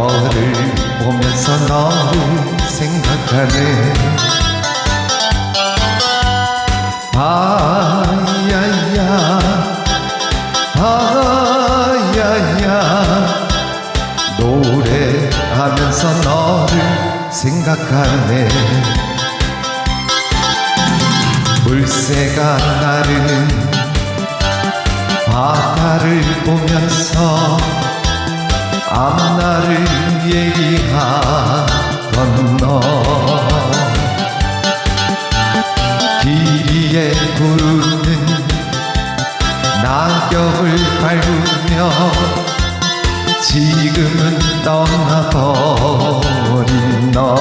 너를 보면서 너를 생각하네. 아야야 아야야 노래하면서 너를 생각하네. 물새가 나르는 바다를 보면서 앞날을 얘기하던 너길 위에 구르는 낙엽을 밟으며 지금은 떠나버린 너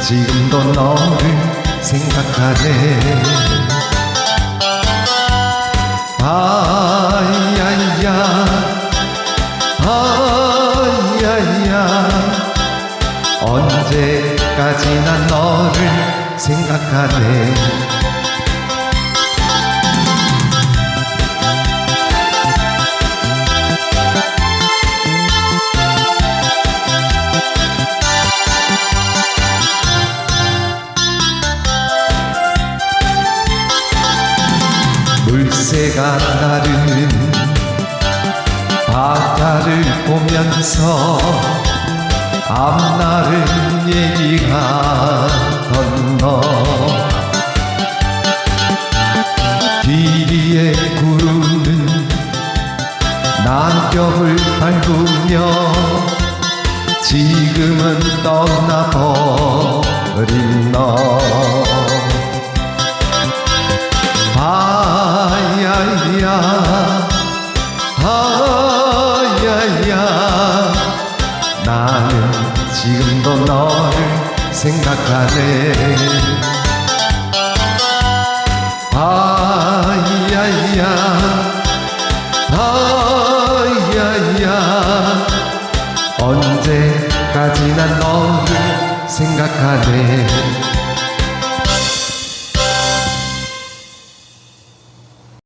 지금도 너를 생각하네. 아야야 아야야. 언제까지나 너를 생각하네 물새가 나르는 바다를 보면서 앞날을 얘기하던 너. 뒤리에 구르는 낙엽을 밟으며 지금은 떠나버 아야야 아야야 나는 지금도 너를 생각하네 아야야 아야야 언제까지나 너를 생각하네